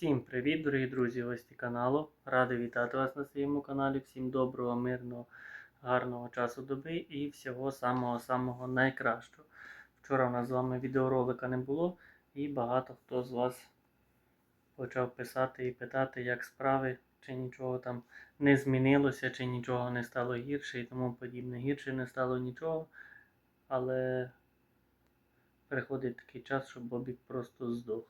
Всім привіт, дорогі друзі, гості каналу. Радий вітати вас на своєму каналі. Всім доброго, мирного, гарного часу доби і всього самого-самого найкращого. Вчора у нас з вами відеоролика не було, і багато хто з вас почав писати і питати, як справи, чи нічого там не змінилося, чи нічого не стало гірше і тому подібне. Гірше не стало нічого, але приходить такий час, що Бобік просто здох.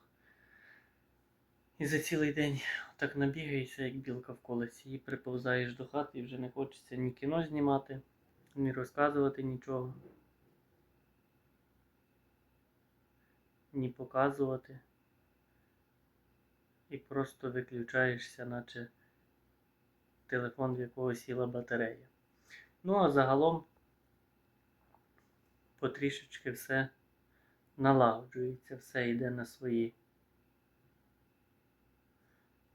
І за цілий день так набігаєшся, як білка в колесі, і приповзаєш до хати, і вже не хочеться ні кіно знімати, ні розказувати нічого, ні показувати. І просто виключаєшся, наче телефон, в якого сіла батарея. Ну, а загалом потрішечки все налагоджується, все йде на свої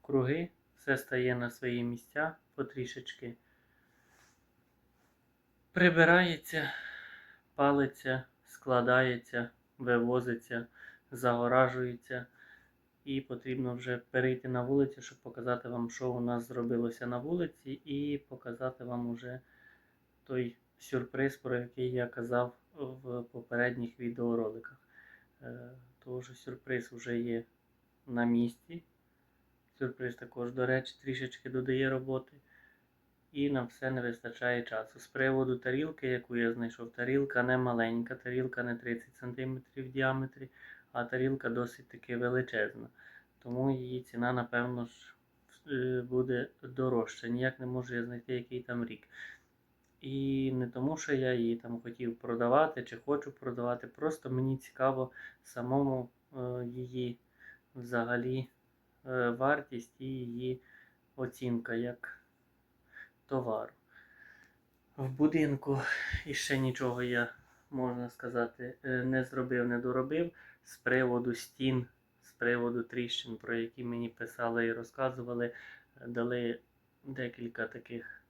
круги, все стає на свої місця потрішечки. Прибирається, палиться, складається, вивозиться, загоражується. І потрібно вже перейти на вулицю, щоб показати вам, що у нас зробилося на вулиці, і показати вам уже той сюрприз, про який я казав в попередніх відеороликах. Е, Тому сюрприз вже є на місці. Сюрприз також, до речі, трішечки додає роботи. І на все не вистачає часу. З приводу тарілки, яку я знайшов, тарілка не маленька, тарілка не 30 см в діаметрі, а тарілка досить таки величезна. Тому її ціна, напевно, ж е, буде дорожча. Ніяк не можу я знайти, який там рік. І не тому, що я її там хотів продавати чи хочу продавати. Просто мені цікаво самому е, її взагалі вартість і її оцінка як товару. В будинку іще нічого я, можна сказати, е, не зробив, не доробив. З приводу стін, з приводу тріщин, про які мені писали і розказували, е, дали декілька таких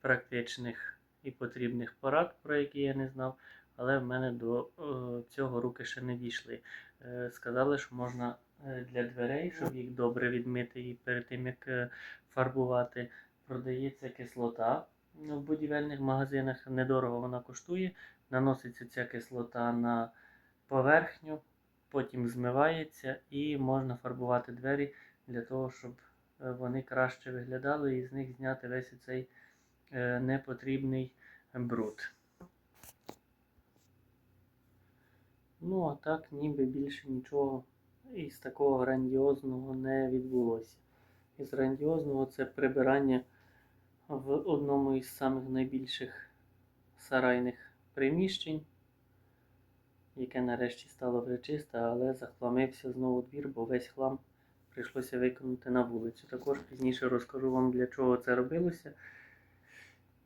практичних і потрібних порад, про які я не знав. Але в мене до е, цього руки ще не дійшли. Е, сказали, що можна е, для дверей, щоб їх добре відмити і перед тим як е, фарбувати, продається кислота в будівельних магазинах. Недорого вона коштує. Наноситься ця кислота на поверхню, потім змивається і можна фарбувати двері для того, щоб е, вони краще виглядали і з них зняти весь цей е, непотрібний бруд. Ну, а так ніби більше нічого із такого грандіозного не відбулося. Із грандіозного це прибирання в одному із самих найбільших сарайних приміщень, яке нарешті стало вже чисте, але захламився знову двір, бо весь хлам прийшлося виконати на вулицю. Також пізніше розкажу вам, для чого це робилося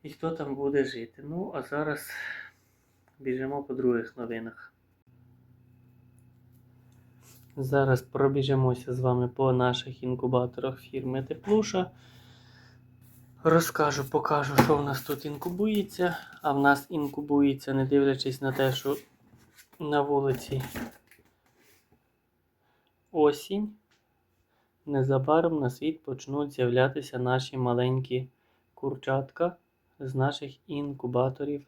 і хто там буде жити. Ну, а зараз біжимо по других новинах. Зараз пробіжимося з вами по наших інкубаторах фірми Теплуша. Розкажу, покажу, що в нас тут інкубується. А в нас інкубується, не дивлячись на те, що на вулиці осінь. Незабаром на світ почнуть з'являтися наші маленькі курчатка з наших інкубаторів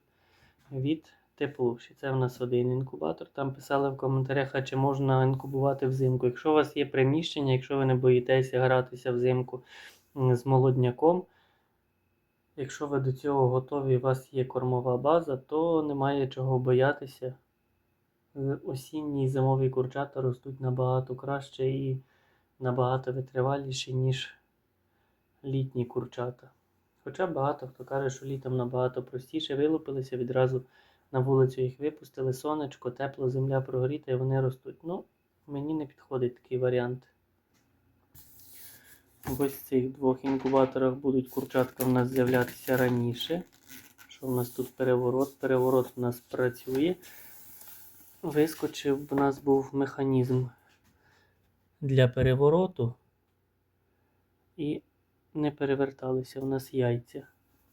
від Теплуші. Це в нас один інкубатор. Там писали в коментарях, а чи можна інкубувати взимку. Якщо у вас є приміщення, якщо ви не боїтеся гратися взимку з молодняком, якщо ви до цього готові, у вас є кормова база, то немає чого боятися. Осінні і зимові курчата ростуть набагато краще і набагато витриваліші, ніж літні курчата. Хоча багато хто каже, що літом набагато простіше вилупилися, відразу на вулицю їх випустили, сонечко, тепло, земля прогоріта і вони ростуть. Ну, мені не підходить такий варіант. Ось в цих двох інкубаторах будуть курчатка в нас з'являтися раніше. Що в нас тут переворот? Переворот у нас працює. Вискочив, в нас був механізм для перевороту. І не переверталися в нас яйця.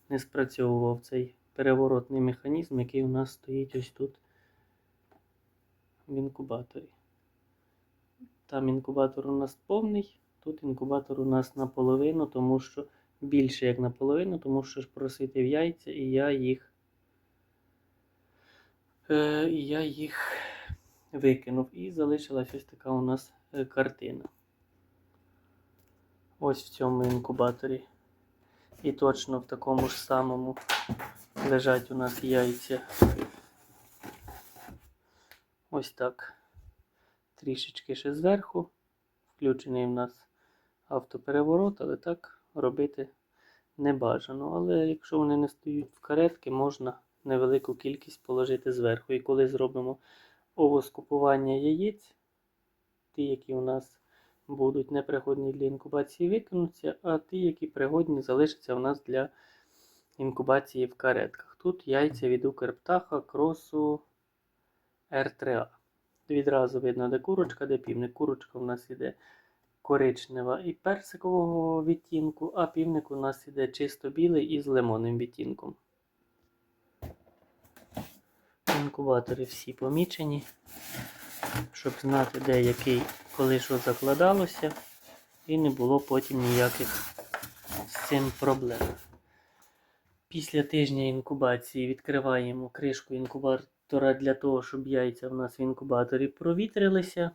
Не спрацьовував цей переворотний механізм, який у нас стоїть ось тут в інкубаторі. Там інкубатор у нас повний, Тут інкубатор у нас наполовину, тому що більше як наполовину, тому що ж просвітив яйця, і я їх. Е, я їх викинув. І залишилась ось така у нас е, картина. Ось в цьому інкубаторі. І точно в такому ж самому лежать у нас яйця. Ось так. Трішечки ще зверху. Включений в нас автопереворот, але так робити не бажано. Але якщо вони не стоять в каретки, можна невелику кількість положити зверху. І коли зробимо овоскупування яєць, ті, які у нас будуть непригодні для інкубації, викинуться, а ті, які пригодні, залишаться у нас для інкубації в каретках. Тут яйця від Укрптаха кросу R3A. Відразу видно, де курочка, де півник. Курочка у нас іде коричнева і персикового відтінку, а півник у нас іде чисто білий із лимонним відтінком. Інкубатори всі помічені, щоб знати, де який, коли що закладалося, і не було потім ніяких з цим проблем. Після тижня інкубації відкриваємо кришку інкубатора для того, щоб яйця в нас в інкубаторі провітрилися.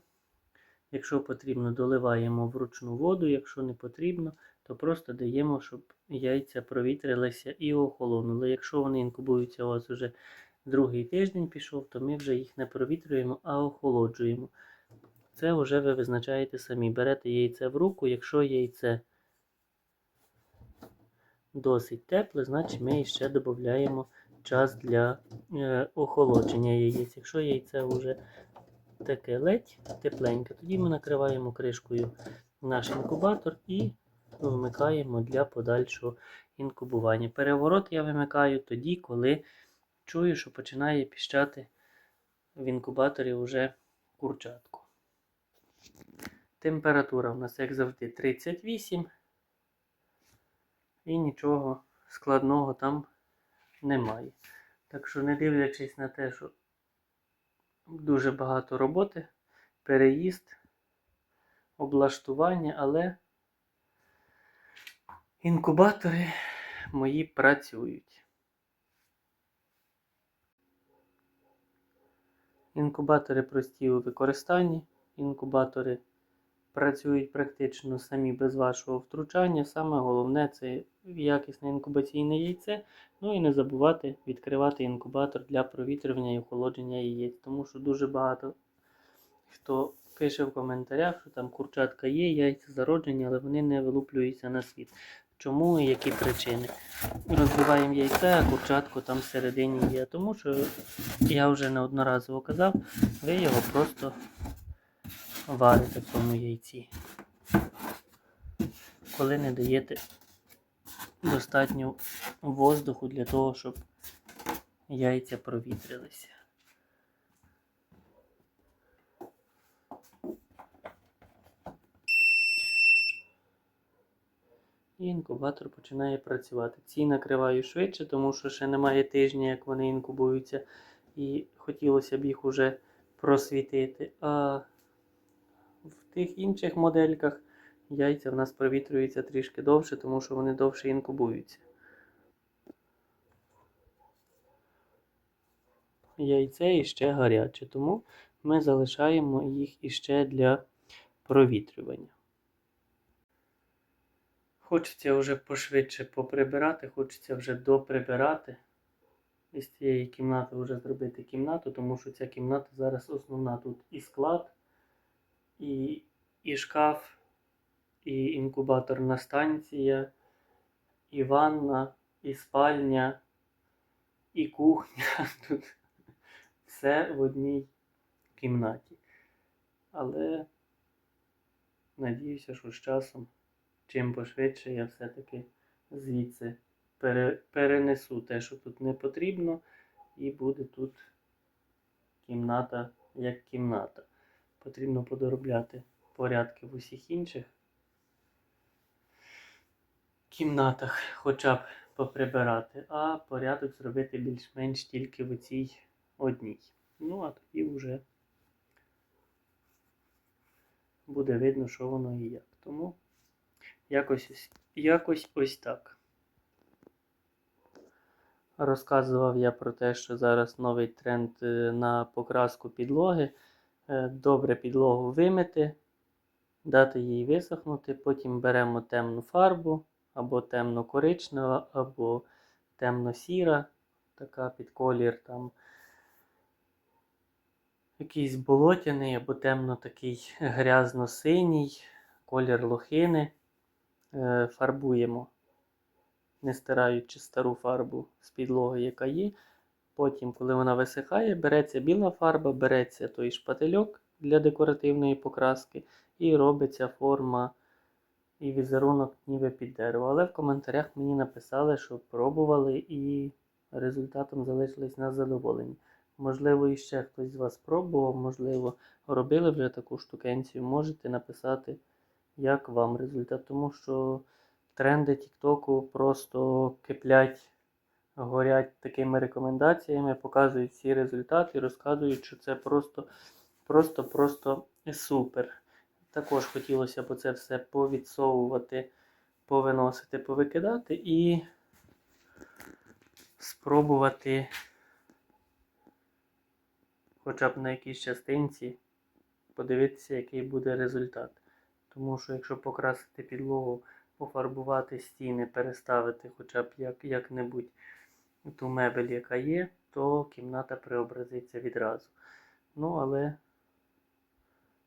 Якщо потрібно, доливаємо вручну воду, якщо не потрібно, то просто даємо, щоб яйця провітрилися і охолонули. Якщо вони інкубуються у вас вже другий тиждень пішов, то ми вже їх не провітрюємо, а охолоджуємо. Це вже ви визначаєте самі. Берете яйце в руку, якщо яйце досить тепле, значить ми ще додаємо час для е, охолодження яєць. Якщо яйце вже таке ледь тепленьке, тоді ми накриваємо кришкою наш інкубатор і вмикаємо для подальшого інкубування. Переворот я вимикаю тоді, коли чую, що починає піщати в інкубаторі вже курчатку. Температура у нас, як завжди, 38. І нічого складного там немає. Так що, не дивлячись на те, що дуже багато роботи, переїзд, облаштування, але інкубатори мої працюють. Інкубатори прості у використанні, інкубатори працюють практично самі без вашого втручання. Саме головне це якісне інкубаційне яйце. Ну і не забувати відкривати інкубатор для провітрювання і охолодження яєць. Тому що дуже багато хто пише в коментарях, що там курчатка є, яйця зароджені, але вони не вилуплюються на світ. Чому і які причини? Розбиваємо яйце, а курчатку там всередині є. Тому що я вже неодноразово казав, ви його просто варите в тому яйці. Коли не даєте достатньо воздуху для того, щоб яйця провітрилися. І інкубатор починає працювати. Ці накриваю швидше, тому що ще немає тижня, як вони інкубуються, і хотілося б їх уже просвітити. А в тих інших модельках яйця в нас провітрюються трішки довше, тому що вони довше інкубуються. Яйце іще гаряче, тому ми залишаємо їх іще для провітрювання. Хочеться вже пошвидше поприбирати, хочеться вже доприбирати. Із цієї кімнати вже зробити кімнату, тому що ця кімната зараз основна. Тут і склад, і, і шкаф, і інкубаторна станція, і ванна, і спальня, і кухня. Тут все в одній кімнаті. Але надіюся, що з часом, чим пошвидше, я все-таки звідси перенесу те, що тут не потрібно, і буде тут кімната як кімната. Потрібно подоробляти порядки в усіх інших кімнатах, хоча б поприбирати, а порядок зробити більш-менш тільки в цій одній. Ну, а тоді вже буде видно, що воно і як. Тому якось, ось- якось ось так. Розказував я про те, що зараз новий тренд е, на покраску підлоги. Е, Добре підлогу вимити, дати їй висохнути, потім беремо темну фарбу, або темно-коричнева, або темно-сіра, така під колір там якийсь болотяний, або темно такий грязно-синій, колір лохини. Е, Фарбуємо, не стираючи стару фарбу з підлоги, яка є. Потім, коли вона висихає, береться біла фарба, береться той шпательок для декоративної покраски і робиться форма і візерунок ніби під дерево. Але в коментарях мені написали, що пробували і результатом залишились на задоволені. Можливо, іще хтось з вас пробував, можливо, робили вже таку штукенцію. Можете написати, як вам результат. Тому що тренди Тіктоку просто киплять горять такими рекомендаціями, показують всі результати, розказують, що це просто, просто, просто супер. Також хотілося б це все повідсовувати, повиносити, повикидати і спробувати хоча б на якійсь частинці подивитися, який буде результат. Тому що якщо покрасити підлогу, пофарбувати стіни, переставити хоча б як, як-небудь ту мебель, яка є, то кімната преобразиться відразу. Ну, але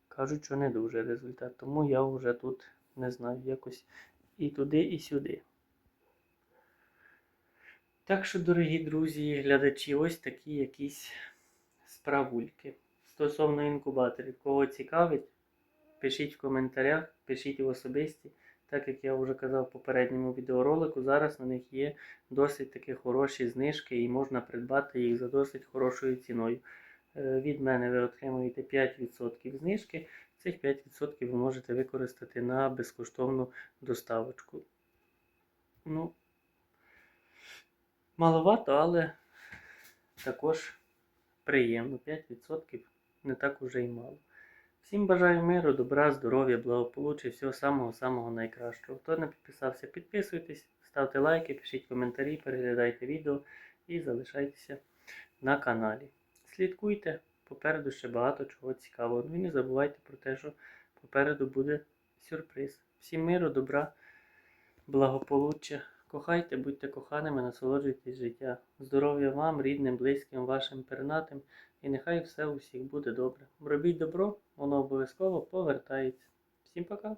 кажуть, що не дуже результат. Тому я вже тут не знаю, якось і туди, і сюди. Так що, дорогі друзі, глядачі, ось такі якісь справульки. Стосовно інкубаторів, кого цікавить, пишіть в коментарях, пишіть в особисті. Так як я вже казав в попередньому відеоролику, зараз на них є досить таки хороші знижки і можна придбати їх за досить хорошою ціною. Е, Від мене ви отримуєте 5% знижки. Цих 5% ви можете використати на безкоштовну доставочку. Ну, маловато, але також приємно. 5% не так уже і мало. Всім бажаю миру, добра, здоров'я, благополуччя, всього самого-самого найкращого. Хто не підписався, підписуйтесь, ставте лайки, пишіть коментарі, переглядайте відео і залишайтеся на каналі. Слідкуйте, попереду ще багато чого цікавого. Ну і не забувайте про те, що попереду буде сюрприз. Всім миру, добра, благополуччя. Кохайте, будьте коханими, насолоджуйтесь життя. Здоров'я вам, рідним, близьким, вашим пернатим. І нехай все у всіх буде добре. Робіть добро, воно обов'язково повертається. Всім пока!